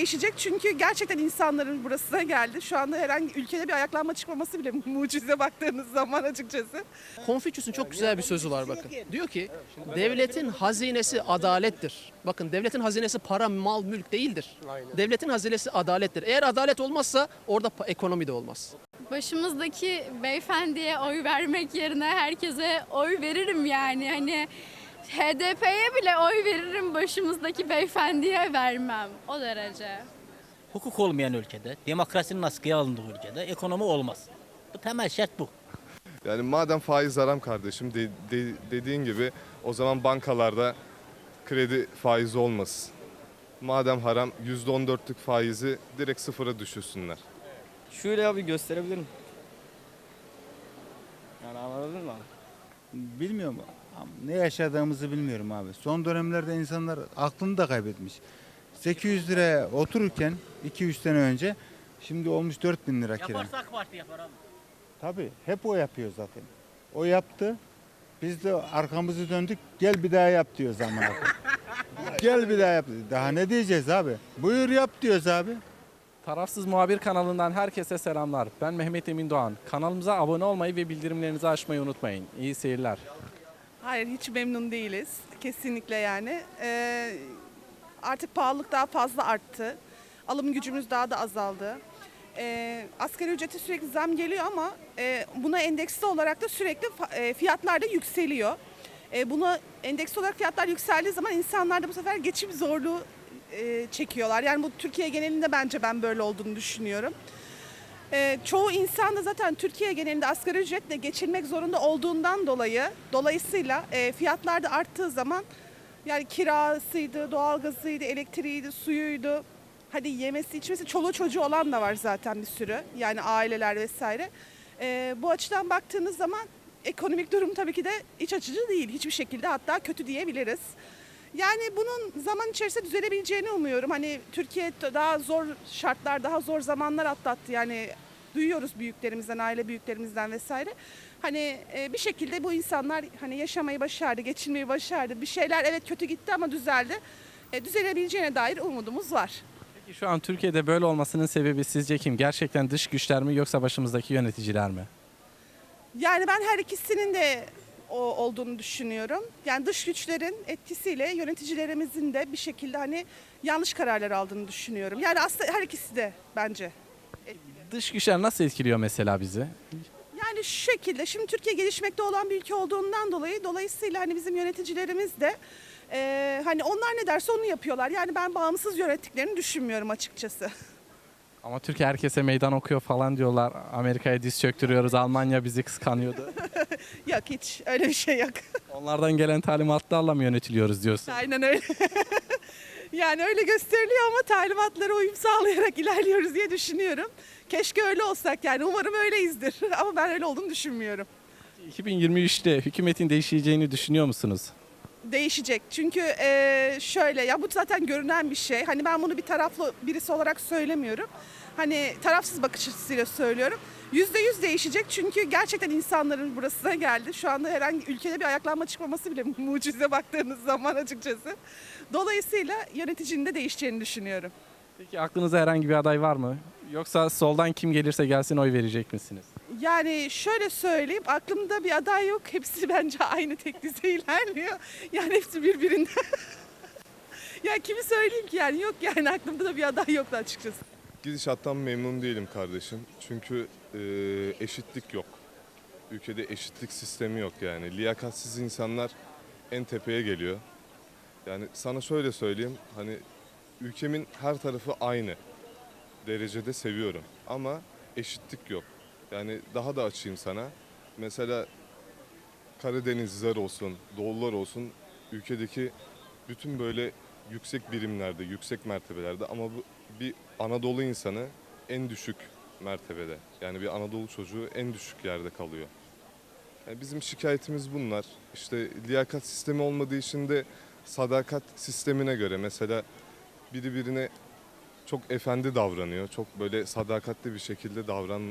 değişecek çünkü gerçekten insanların burasına geldi. Şu anda herhangi ülkede bir ayaklanma çıkmaması bile mucize baktığınız zaman açıkçası. Konfüçyüs'ün çok güzel bir sözü var bakın. Diyor ki devletin hazinesi adalettir. Bakın devletin hazinesi para, mal, mülk değildir. Devletin hazinesi adalettir. Eğer adalet olmazsa orada ekonomi de olmaz. Başımızdaki beyefendiye oy vermek yerine herkese oy veririm yani. Hani HDP'ye bile oy veririm başımızdaki beyefendiye vermem. O derece. hukuk olmayan ülkede, demokrasinin askıya alındığı ülkede ekonomi olmaz. Bu temel şart bu. Yani madem faiz haram kardeşim de- de- dediğin gibi o zaman bankalarda kredi faizi olmasın. Madem haram %14'lük faizi direkt sıfıra düşürsünler. Şöyle abi gösterebilirim. Yani anladın mı? Bilmiyorum. Ne yaşadığımızı bilmiyorum abi. Son dönemlerde insanlar aklını da kaybetmiş. 800 liraya otururken 2-3 sene önce şimdi olmuş 4000 lira kira. Yaparsa AK Parti yapar abi. Tabii hep o yapıyor zaten. O yaptı. Biz de arkamızı döndük. Gel bir daha yap diyor zaman. Gel bir daha yap. Daha ne diyeceğiz abi? Buyur yap diyoruz abi. Tarafsız Muhabir kanalından herkese selamlar. Ben Mehmet Emin Doğan. Kanalımıza abone olmayı ve bildirimlerinizi açmayı unutmayın. İyi seyirler. Hayır hiç memnun değiliz. Kesinlikle yani. Ee, artık pahalılık daha fazla arttı. Alım gücümüz daha da azaldı. Ee, asgari ücrete sürekli zam geliyor ama e, buna endeksli olarak da sürekli e, fiyatlar da yükseliyor. E, buna endeksli olarak fiyatlar yükseldiği zaman insanlar da bu sefer geçim zorluğu e, çekiyorlar. Yani bu Türkiye genelinde bence ben böyle olduğunu düşünüyorum. Ee, çoğu insan da zaten Türkiye genelinde asgari ücretle geçinmek zorunda olduğundan dolayı dolayısıyla e, fiyatlar da arttığı zaman yani kirasıydı, doğalgazıydı, elektriğiydi, suyuydu. Hadi yemesi, içmesi, çoluğu çocuğu olan da var zaten bir sürü. Yani aileler vesaire. Ee, bu açıdan baktığınız zaman ekonomik durum tabii ki de iç açıcı değil. Hiçbir şekilde hatta kötü diyebiliriz. Yani bunun zaman içerisinde düzelebileceğini umuyorum. Hani Türkiye daha zor şartlar, daha zor zamanlar atlattı. Yani duyuyoruz büyüklerimizden, aile büyüklerimizden vesaire. Hani e, bir şekilde bu insanlar hani yaşamayı başardı, geçinmeyi başardı. Bir şeyler evet kötü gitti ama düzeldi. E, düzelebileceğine dair umudumuz var. Peki şu an Türkiye'de böyle olmasının sebebi sizce kim? Gerçekten dış güçler mi yoksa başımızdaki yöneticiler mi? Yani ben her ikisinin de olduğunu düşünüyorum. Yani dış güçlerin etkisiyle yöneticilerimizin de bir şekilde hani yanlış kararlar aldığını düşünüyorum. Yani aslında her ikisi de bence. Dış güçler nasıl etkiliyor mesela bizi? Yani şu şekilde şimdi Türkiye gelişmekte olan bir ülke olduğundan dolayı dolayısıyla hani bizim yöneticilerimiz de eee, hani onlar ne derse onu yapıyorlar. Yani ben bağımsız yönettiklerini düşünmüyorum açıkçası. Ama Türkiye herkese meydan okuyor falan diyorlar. Amerika'ya diz çöktürüyoruz. Almanya bizi kıskanıyordu. yok hiç öyle bir şey yok. Onlardan gelen talimatlarla mı yönetiliyoruz diyorsun? Aynen öyle. yani öyle gösteriliyor ama talimatlara uyum sağlayarak ilerliyoruz diye düşünüyorum. Keşke öyle olsak yani umarım öyleyizdir ama ben öyle olduğunu düşünmüyorum. 2023'te hükümetin değişeceğini düşünüyor musunuz? Değişecek. Çünkü eee, şöyle ya bu zaten görünen bir şey. Hani ben bunu bir taraflı birisi olarak söylemiyorum. Hani tarafsız bakış açısıyla söylüyorum. Yüzde yüz değişecek çünkü gerçekten insanların burasına geldi. Şu anda herhangi ülkede bir ayaklanma çıkmaması bile mucize baktığınız zaman açıkçası. Dolayısıyla yöneticinin de değişeceğini düşünüyorum. Peki aklınızda herhangi bir aday var mı? Yoksa soldan kim gelirse gelsin oy verecek misiniz? Yani şöyle söyleyeyim aklımda bir aday yok. Hepsi bence aynı tek düzey ilerliyor. Yani hepsi birbirinden. ya kimi söyleyeyim ki yani yok yani aklımda da bir aday yoktu açıkçası. Gidişattan memnun değilim kardeşim. Çünkü e, eşitlik yok. Ülkede eşitlik sistemi yok yani. Liyakatsiz insanlar en tepeye geliyor. Yani sana şöyle söyleyeyim. Hani ülkemin her tarafı aynı derecede seviyorum. Ama eşitlik yok. Yani daha da açayım sana. Mesela Karadenizliler olsun, Doğullar olsun ülkedeki bütün böyle yüksek birimlerde, yüksek mertebelerde ama bu bir Anadolu insanı en düşük mertebede. Yani bir Anadolu çocuğu en düşük yerde kalıyor. Yani bizim şikayetimiz bunlar. İşte liyakat sistemi olmadığı için de sadakat sistemine göre mesela biri birine çok efendi davranıyor. Çok böyle sadakatli bir şekilde davran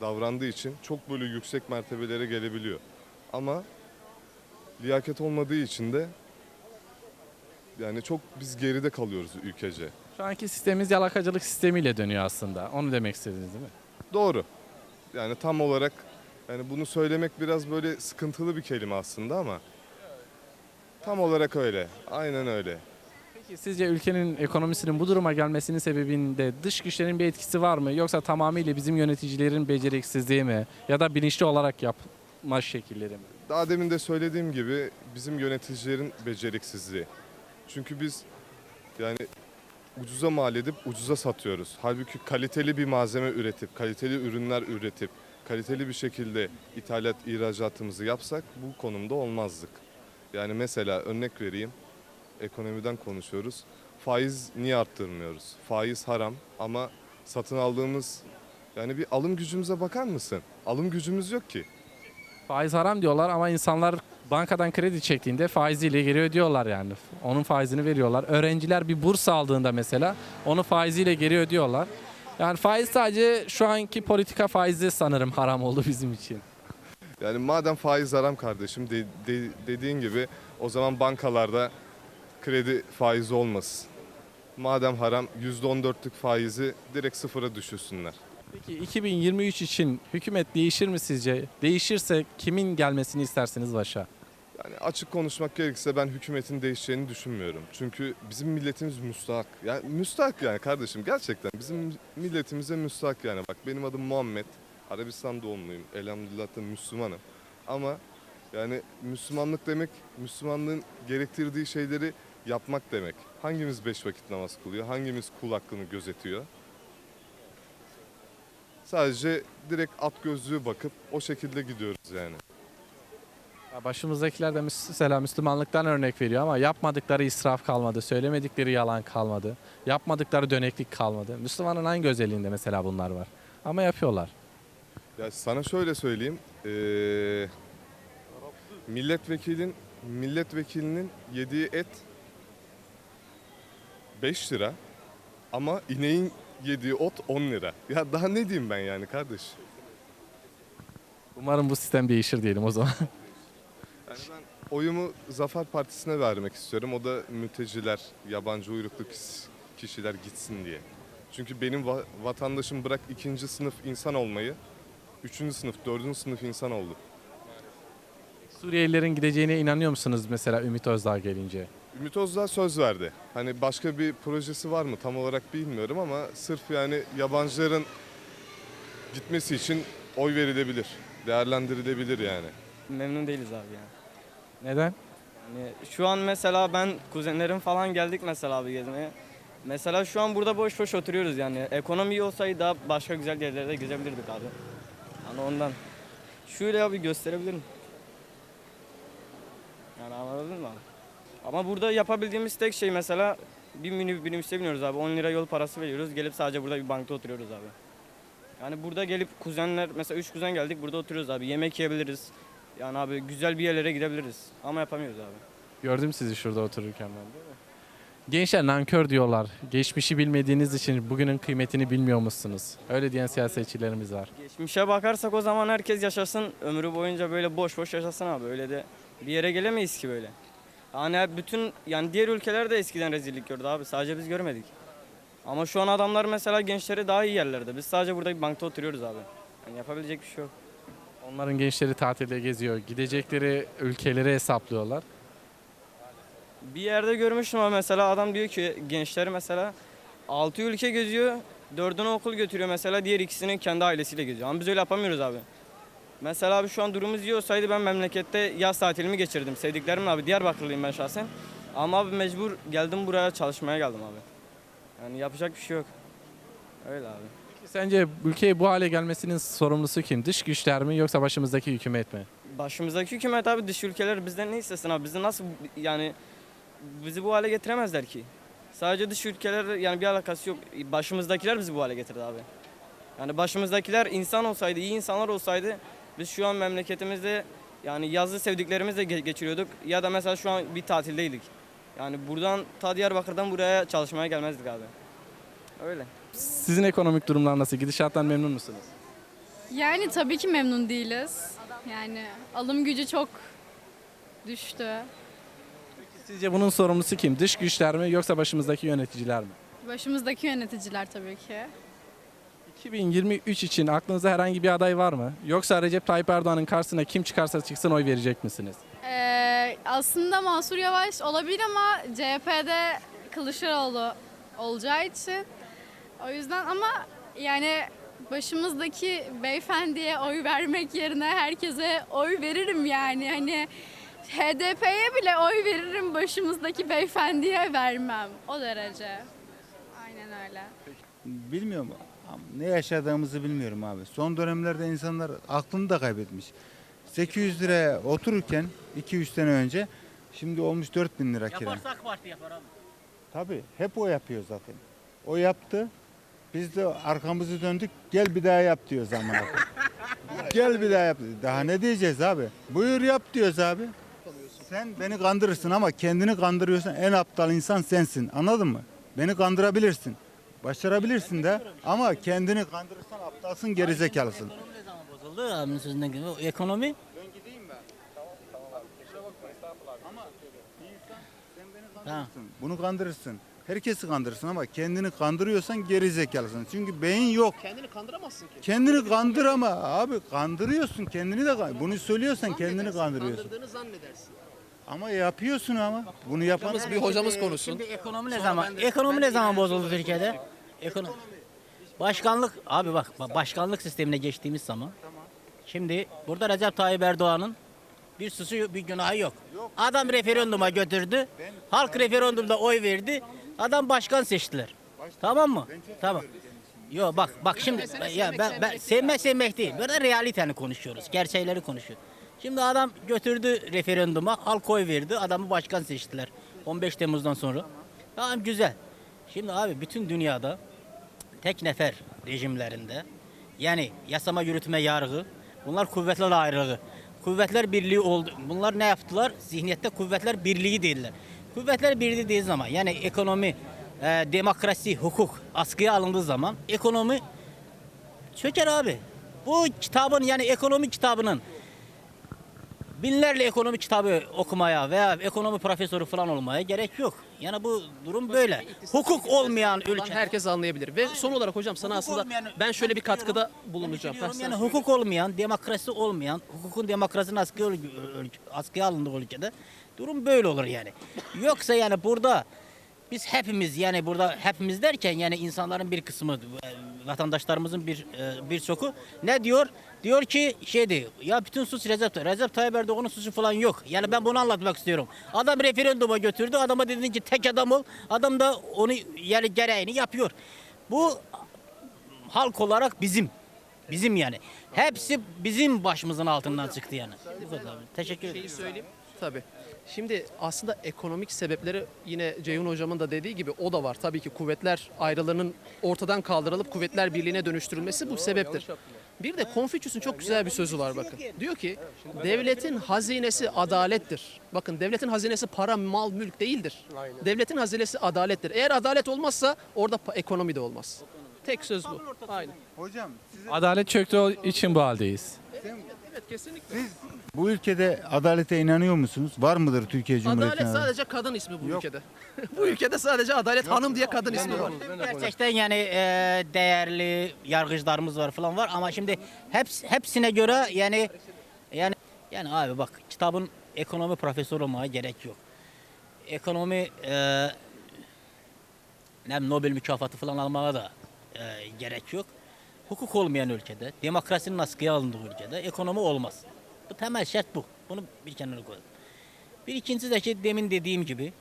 davrandığı için çok böyle yüksek mertebelere gelebiliyor. Ama liyakat olmadığı için de yani çok biz geride kalıyoruz ülkece. Şu anki sistemimiz yalakacılık sistemiyle dönüyor aslında. Onu demek istediniz değil mi? Doğru. Yani tam olarak yani bunu söylemek biraz böyle sıkıntılı bir kelime aslında ama tam olarak öyle. Aynen öyle. Peki sizce ülkenin ekonomisinin bu duruma gelmesinin sebebinde dış güçlerin bir etkisi var mı? Yoksa tamamıyla bizim yöneticilerin beceriksizliği mi? Ya da bilinçli olarak yapma şekilleri mi? Daha demin de söylediğim gibi bizim yöneticilerin beceriksizliği. Çünkü biz yani ucuza mal edip ucuza satıyoruz. Halbuki kaliteli bir malzeme üretip, kaliteli ürünler üretip, kaliteli bir şekilde ithalat ihracatımızı yapsak bu konumda olmazdık. Yani mesela örnek vereyim. Ekonomiden konuşuyoruz. Faiz niye arttırmıyoruz? Faiz haram ama satın aldığımız yani bir alım gücümüze bakar mısın? Alım gücümüz yok ki. Faiz haram diyorlar ama insanlar bankadan kredi çektiğinde faiziyle geri ödüyorlar yani. Onun faizini veriyorlar. Öğrenciler bir burs aldığında mesela onu faiziyle geri ödüyorlar. Yani faiz sadece şu anki politika faizi sanırım haram oldu bizim için. Yani madem faiz haram kardeşim de- de- dediğin gibi o zaman bankalarda kredi faizi olmasın. Madem haram %14'lük faizi direkt sıfıra düşürsünler. Peki 2023 için hükümet değişir mi sizce? Değişirse kimin gelmesini istersiniz başa? Yani açık konuşmak gerekirse ben hükümetin değişeceğini düşünmüyorum. Çünkü bizim milletimiz müstahak. Yani müstahak yani kardeşim gerçekten bizim milletimize müstahak yani. Bak benim adım Muhammed. Arabistan doğumluyum. Elhamdülillah da Müslümanım. Ama yani Müslümanlık demek Müslümanlığın gerektirdiği şeyleri yapmak demek. Hangimiz beş vakit namaz kılıyor? Hangimiz kul hakkını gözetiyor? Sadece direkt at gözlüğü bakıp o şekilde gidiyoruz yani. Ya Başımızdakiler de mesela Müslümanlıktan örnek veriyor ama yapmadıkları israf kalmadı, söylemedikleri yalan kalmadı, yapmadıkları döneklik kalmadı. Müslümanın hangi özelliğinde mesela bunlar var? Ama yapıyorlar. Ya sana şöyle söyleyeyim. eee, milletvekilin milletvekilinin yediği et 5 lira ama ineğin yediği ot 10 lira. Ya daha ne diyeyim ben yani kardeş? Umarım bu sistem değişir diyelim o zaman. Yani ben oyumu Zafer Partisi'ne vermek istiyorum. O da mülteciler, yabancı uyruklu kişiler gitsin diye. Çünkü benim va- vatandaşım bırak ikinci sınıf insan olmayı, üçüncü sınıf, dördüncü sınıf insan oldu. Suriyelilerin gideceğine inanıyor musunuz mesela Ümit Özdağ gelince? Ümit Özdağ söz verdi. Hani başka bir projesi var mı tam olarak bilmiyorum ama sırf yani yabancıların gitmesi için oy verilebilir. Değerlendirilebilir yani. Memnun değiliz abi yani. Neden? Yani şu an mesela ben kuzenlerim falan geldik mesela abi gezmeye. Mesela şu an burada boş boş oturuyoruz yani. Ekonomi iyi olsaydı daha başka güzel yerlere gezebilirdik abi. Yani ondan. Şöyle abi gösterebilirim. Yani anladın mı abi? Ama burada yapabildiğimiz tek şey mesela bir minibüs minibüse biniyoruz abi. 10 lira yol parası veriyoruz. Gelip sadece burada bir bankta oturuyoruz abi. Yani burada gelip kuzenler mesela 3 kuzen geldik burada oturuyoruz abi. Yemek yiyebiliriz. Yani abi güzel bir yerlere gidebiliriz. Ama yapamıyoruz abi. Gördüm sizi şurada otururken ben değil mi? Gençler nankör diyorlar. Geçmişi bilmediğiniz için bugünün kıymetini bilmiyor musunuz? Öyle diyen siyasetçilerimiz var. Geçmişe bakarsak o zaman herkes yaşasın. Ömrü boyunca böyle boş boş yaşasın abi. Öyle de bir yere gelemeyiz ki böyle. Yani bütün yani diğer ülkeler de eskiden rezillik gördü abi. Sadece biz görmedik. Ama şu an adamlar mesela gençleri daha iyi yerlerde. Biz sadece burada bir bankta oturuyoruz abi. Yani yapabilecek bir şey yok. Onların gençleri tatilde geziyor. Gidecekleri ülkeleri hesaplıyorlar. Bir yerde görmüştüm ama mesela adam diyor ki gençleri mesela 6 ülke geziyor. Dördünü okul götürüyor mesela diğer ikisini kendi ailesiyle geziyor. Ama biz öyle yapamıyoruz abi. Mesela abi şu an durumumuz iyi olsaydı ben memlekette yaz tatilimi geçirdim. Sevdiklerimle abi Diyarbakırlıyım ben şahsen. Ama abi mecbur geldim buraya çalışmaya geldim abi. Yani yapacak bir şey yok. Öyle abi. Peki sence ülkeyi bu hale gelmesinin sorumlusu kim? Dış güçler mi yoksa başımızdaki hükümet mi? Başımızdaki hükümet abi dış ülkeler bizden ne istesin abi? Bizi nasıl yani bizi bu hale getiremezler ki. Sadece dış ülkeler yani bir alakası yok. Başımızdakiler bizi bu hale getirdi abi. Yani başımızdakiler insan olsaydı, iyi insanlar olsaydı biz şu an memleketimizde yani yazı sevdiklerimizle ge- geçiriyorduk ya da mesela şu an bir tatildeydik. Yani buradan ta Diyarbakır'dan buraya çalışmaya gelmezdik abi. Öyle. Sizin ekonomik durumlar nasıl? Gidişattan memnun musunuz? Yani tabii ki memnun değiliz. Yani alım gücü çok düştü. Sizce bunun sorumlusu kim? Dış güçler mi yoksa başımızdaki yöneticiler mi? Başımızdaki yöneticiler tabii ki. 2023 için aklınızda herhangi bir aday var mı? Yoksa Recep Tayyip Erdoğan'ın karşısına kim çıkarsa çıksın oy verecek misiniz? Ee, aslında Mansur Yavaş olabilir ama CHP'de Kılıçdaroğlu olacağı için. O yüzden ama yani başımızdaki beyefendiye oy vermek yerine herkese oy veririm yani. Hani HDP'ye bile oy veririm başımızdaki beyefendiye vermem. O derece. Aynen öyle. Bilmiyorum. Ne yaşadığımızı bilmiyorum abi. Son dönemlerde insanlar aklını da kaybetmiş. 800 liraya otururken 2-3 sene önce şimdi olmuş 4000 lira kira. Yaparsa AK Parti yapar abi. Tabii hep o yapıyor zaten. O yaptı. Biz de arkamızı döndük. Gel bir daha yap diyor zaman. Gel bir daha yap. Daha ne diyeceğiz abi? Buyur yap diyoruz abi. Sen beni kandırırsın ama kendini kandırıyorsan en aptal insan sensin. Anladın mı? Beni kandırabilirsin. Başarabilirsin de ama kendini kandırırsan aptalsın gerizekalısın. Ekonomi ne zaman bozuldu abinin sözünden gibi? O Ekonomi Ha. Bunu kandırırsın. Herkesi kandırırsın ama kendini kandırıyorsan gerizekalısın. Çünkü beyin yok. Kendini kandıramazsın ki. Kendini kandır ama abi kandırıyorsun kendini de kan- bunu söylüyorsan kendini Zannedersin, kandırıyorsun. Kandırdığını zannedersin. Ama yapıyorsun ama bunu yapan Hocamız bir hocamız konuşsun. Şimdi ekonomi ne Sonra zaman ben de- ekonomi ben ne zaman bozuldu. Türkiye'de? Ekonomi. Başkanlık abi bak bak, başkanlık sistemine geçtiğimiz zaman. Şimdi burada Recep Tayyip Erdoğan'ın bir suçu bir günahı yok. Adam referanduma götürdü. Halk referandumda oy verdi. Adam başkan seçtiler. Tamam mı? Tamam. Yo bak bak şimdi ya ben, ben sevmek sevmek sevmek değil. Burada realiteni konuşuyoruz. Gerçekleri konuşuyoruz. Şimdi adam götürdü referanduma, halk oy verdi, adamı başkan seçtiler. 15 Temmuz'dan sonra. Tamam güzel. Şimdi abi bütün dünyada tek nefer rejimlerinde yani yasama yürütme yargı bunlar kuvvetler ayrılığı. Kuvvetler birliği oldu. Bunlar ne yaptılar? Zihniyette kuvvetler birliği değiller. Kuvvetler birliği değil zaman yani ekonomi, e, demokrasi, hukuk askıya alındığı zaman ekonomi çöker abi. Bu kitabın yani ekonomi kitabının binlerle ekonomi kitabı okumaya veya ekonomi profesörü falan olmaya gerek yok. Yani bu durum böyle. Hukuk olmayan ülke. herkes anlayabilir. Ve son olarak hocam sana Hukuk aslında olmayan- ben şöyle bir katkıda bulunacağım. Düşünüyorum Sen- Yani hukuk olmayan, demokrasi olmayan, hukukun demokrasinin askıya, askıya alındığı ülkede durum böyle olur yani. Yoksa yani burada biz hepimiz yani burada hepimiz derken yani insanların bir kısmı e, vatandaşlarımızın bir e, bir çoku ne diyor? Diyor ki şey diyor ya bütün suç Recep Tayyip. Recep Tayyip Erdoğan'ın suçu falan yok. Yani ben bunu anlatmak istiyorum. Adam referanduma götürdü. Adama dedin ki tek adam ol. Adam da onu yani gereğini yapıyor. Bu halk olarak bizim. Bizim yani. Hepsi bizim başımızın altından çıktı yani. Teşekkür ederim. şeyi söyleyeyim. Tabii. Şimdi aslında ekonomik sebepleri yine Ceyhun hocamın da dediği gibi o da var. Tabii ki kuvvetler ayrılığının ortadan kaldırılıp kuvvetler birliğine dönüştürülmesi bu sebeptir. Bir de Konfüçyüs'ün çok güzel bir sözü var bakın. Diyor ki devletin hazinesi adalettir. Bakın devletin hazinesi para, mal, mülk değildir. Devletin hazinesi adalettir. Eğer adalet olmazsa orada ekonomi de olmaz. Tek söz bu. Aynen. Hocam size Adalet çöktüğü için bu haldeyiz. Evet kesinlikle. Bu ülkede adalete inanıyor musunuz? Var mıdır Türkiye Cumhuriyeti'nde? Adalet sadece kadın ismi bu ülkede. bu ülkede sadece adalet hanım diye kadın ismi var. Gerçekten yani e, değerli yargıçlarımız var falan var ama şimdi heps, hepsine göre yani yani yani abi bak kitabın ekonomi profesörü olmaya gerek yok. Ekonomi e, ne Nobel mükafatı falan almaya da e, gerek yok. Hukuk olmayan ülkede, demokrasinin askıya alındığı ülkede ekonomi olmaz. Bu temel şart bu. Bunu bir kenara koyalım. Bir ikincisi de ki demin dediğim gibi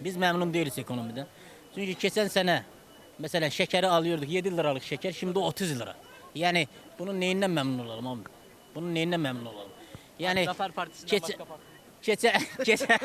biz memnun değiliz ekonomiden. Çünkü geçen sene mesela şekeri alıyorduk 7 liralık şeker şimdi 30 lira. Yani bunun neyinden memnun olalım abi? Bunun neyinden memnun olalım? Yani Zafer Partisi'nden geçen, başka parti. geçen, geçen,